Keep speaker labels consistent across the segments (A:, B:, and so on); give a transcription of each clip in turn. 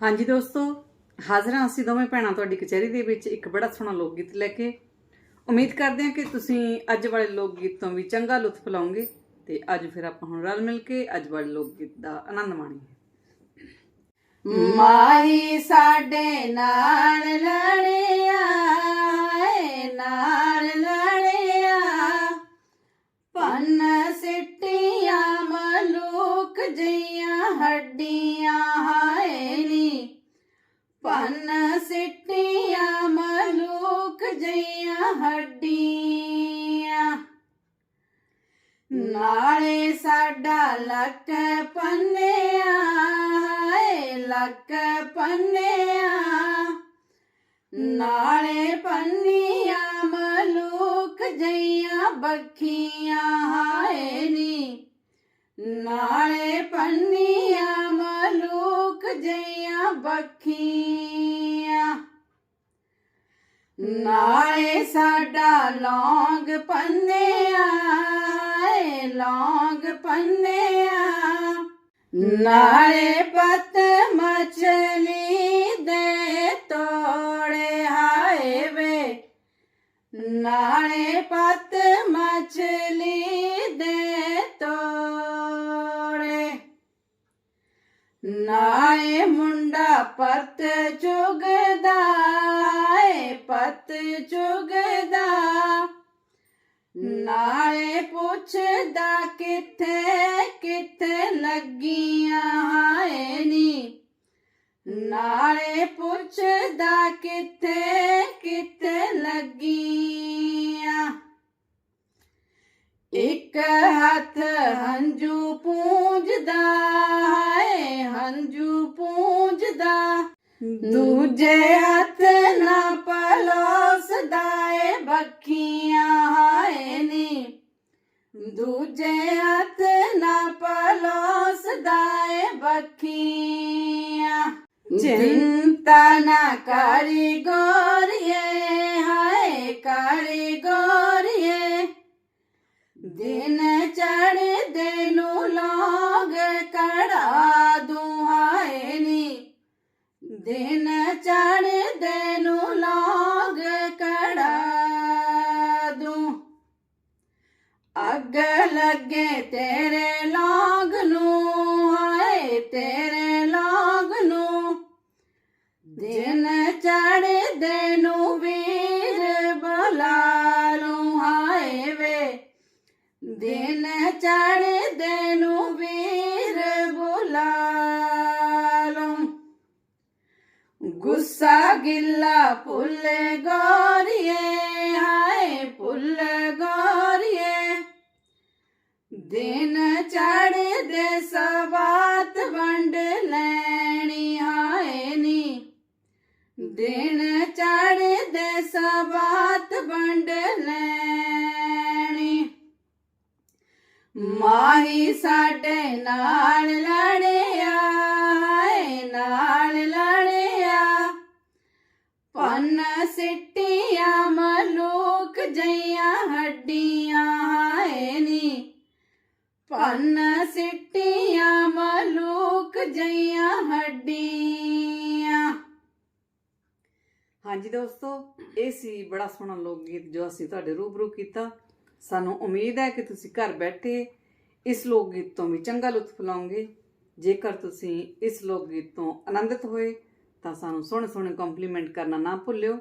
A: ਹਾਂਜੀ ਦੋਸਤੋ, ਹਾਜ਼ਰ ਹਾਂ ਅਸੀਂ ਦੋਵੇਂ ਭੈਣਾਂ ਤੁਹਾਡੀ ਕਚਹਿਰੀ ਦੇ ਵਿੱਚ ਇੱਕ ਬੜਾ ਸੋਹਣਾ ਲੋਕ ਗੀਤ ਲੈ ਕੇ। ਉਮੀਦ ਕਰਦੇ ਹਾਂ ਕਿ ਤੁਸੀਂ ਅੱਜ ਵਾਲੇ ਲੋਕ ਗੀਤ ਤੋਂ ਵੀ ਚੰਗਾ ਲੁਤਫ ਲਓਗੇ ਤੇ ਅੱਜ ਫਿਰ ਆਪਾਂ ਹੁਣ ਰਲ ਮਿਲ ਕੇ ਅੱਜ ਵਾਲੇ ਲੋਕ ਗੀਤ ਦਾ ਆਨੰਦ ਮਾਣੀਏ।
B: ਮਾਈ ਸਾਡੇ ਨਾਲ ਹੱਡੀਆਂ। ਨਾਲੇ ਸਾਡਾ ਲੱਕ ਪੰਨਿਆ ਏ ਲੱਕ ਪੰਨਿਆ। ਨਾਲੇ ਪੰਨੀਆਂ ਮਲੂਕ ਜਈਆਂ ਬੱਖੀਆਂ, ਹਾਏ ਨੀ। ਨਾਲੇ ਪੰਨੀਆਂ ਮਲੂਕ ਜਈਆਂ ਬੱਖੀਆਂ। ਨਾਲੇ ਸਾਡਾ ਲੌਂਗ ਪੰਨਿਆ ਏ ਲੌਂਗ ਪੰਨਿਆ ਨਾਲੇ ਪਤ ਮਛਲੀ ਦੇ ਤੋੜੇ ਹਾਏ ਵੇ। ਨਾਲੇ ਪਤ ਮਛਲੀ ਦੇ ਤੋੜੇ। ਨਾਏ ਮੁੰਡਾ ਪਤ ਚੁਗਦਾ ਏ ਪਤ ਚੁਗਦਾ ਨਾਲੇ ਪੁੱਛਦਾ ਕਿੱਥੇ ਕਿੱਥੇ ਲੱਗੀਆਂ ਹਾਏ ਨੀ। ਨਾਲੇ ਪੁੱਛਦਾ ਕਿੱਥੇ ਕਿੱਥੇ ਲੱਗੀਆਂ। ਇੱਕ ਹੱਥ ਹੰਝੂ ਪੂੰਝਦਾ ਹੈ ਹੰਝੂ ਪੂੰਝਦਾ। ਦੂਜੇ ਹੱਥ ਚਿੰਤਾ ਨਾ ਕਰੀ ਗੋਰੀਏ, ਹਾਏ ਕਰੀ ਗੋਰੀਏ। ਦਿਨ ਚੜ੍ਹਦੇ ਨੂੰ ਲੋਗ ਕੜਾ ਦੁਹਾਏ ਨੀ। ਦਿਨ ਦਿਨ ਚੜ੍ਹਦੇ ਨੂੰ ਵੀਰ ਬੁਲਾ ਲੂੰ ਗੁੱਸਾ ਗਿੱਲਾ ਭੁੱਲ ਗੋਰੀਏ ਹਾਏ ਭੁੱਲ ਗੋਰੀਏ। ਦਿਨ ਚੜ੍ਹਦੇ ਸਬਾਤ ਵੰਡ ਲੈਣੀ ਮਾਹੀ ਸਾਡੇ ਨਾਲ ਲੜਿਆ ਏ ਨਾਲ ਲੜਿਆ। ਪੰਨ ਸਿੱਟੀਆਂ, ਮਲੂਕ ਜਈਆਂ, ਹੱਡੀਆਂ ਹਾਏ ਨੀ। ਪੰਨ ਸਿੱਟੀਆਂ, ਮਲੂਕ ਜਈਆਂ, ਹੱਡੀਆਂ।
A: ਹਾਂਜੀ ਦੋਸਤੋ, ਇਹ ਸੀ ਬੜਾ ਸੋਹਣਾ ਲੋਕ ਗੀਤ ਜੋ ਅਸੀਂ ਤੁਹਾਡੇ ਰੂਬਰੂ ਕੀਤਾ। ਸਾਨੂੰ ਉਮੀਦ ਹੈ ਕਿ ਤੁਸੀਂ ਘਰ ਬੈਠੇ ਇਸ ਲੋਕ ਗੀਤ ਤੋਂ ਵੀ ਚੰਗਾ ਲੁਤਫ ਲਓਗੇ ਜੇਕਰ ਤੁਸੀਂ ਇਸ ਲੋਕ ਗੀਤ ਤੋਂ ਆਨੰਦਿਤ ਹੋਏ, ਤਾਂ ਸਾਨੂੰ ਸੋਹਣੇ ਸੋਹਣੇ ਕੰਪਲੀਮੈਂਟ ਕਰਨਾ ਨਾ ਭੁੱਲਿਓ।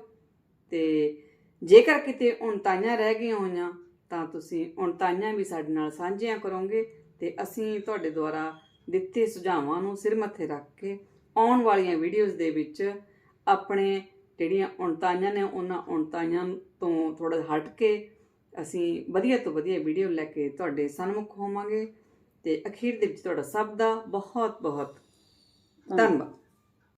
A: ਤੇ ਜੇਕਰ ਕਿਤੇ ਉਣਤਾਈਆਂ ਰਹਿ ਗਈਆਂ ਹੋਈਆਂ, ਤਾਂ ਤੁਸੀਂ ਉਣਤਾਈਆਂ ਵੀ ਸਾਡੇ ਨਾਲ ਸਾਂਝੀਆਂ ਕਰੋਗੇ ਤੇ ਅਸੀਂ ਤੁਹਾਡੇ ਦੁਆਰਾ ਦਿੱਤੇ ਸੁਝਾਵਾਂ ਨੂੰ ਸਿਰ ਮੱਥੇ ਰੱਖ ਕੇ ਆਉਣ ਵਾਲੀਆਂ ਵੀਡੀਓਜ਼ ਦੇ ਵਿੱਚ ਆਪਣੇ ਜਿਹੜੀਆਂ ਉਣਤਾਈਆਂ ਨੇ, ਉਹਨਾਂ ਉਣਤਾਈਆਂ ਤੋਂ ਥੋੜਾ ਹਟ ਕੇ ਅਸੀਂ ਵਧੀਆ ਤੋਂ ਵਧੀਆ ਵੀਡੀਓ ਲੈ ਕੇ ਤੁਹਾਡੇ ਸਨਮੁਖ ਹੋਵਾਂਗੇ ਤੇ ਅਖੀਰ ਦੇ ਵਿੱਚ ਤੁਹਾਡਾ ਸਭ ਦਾ ਬਹੁਤ ਬਹੁਤ ਧੰਨਵਾਦ।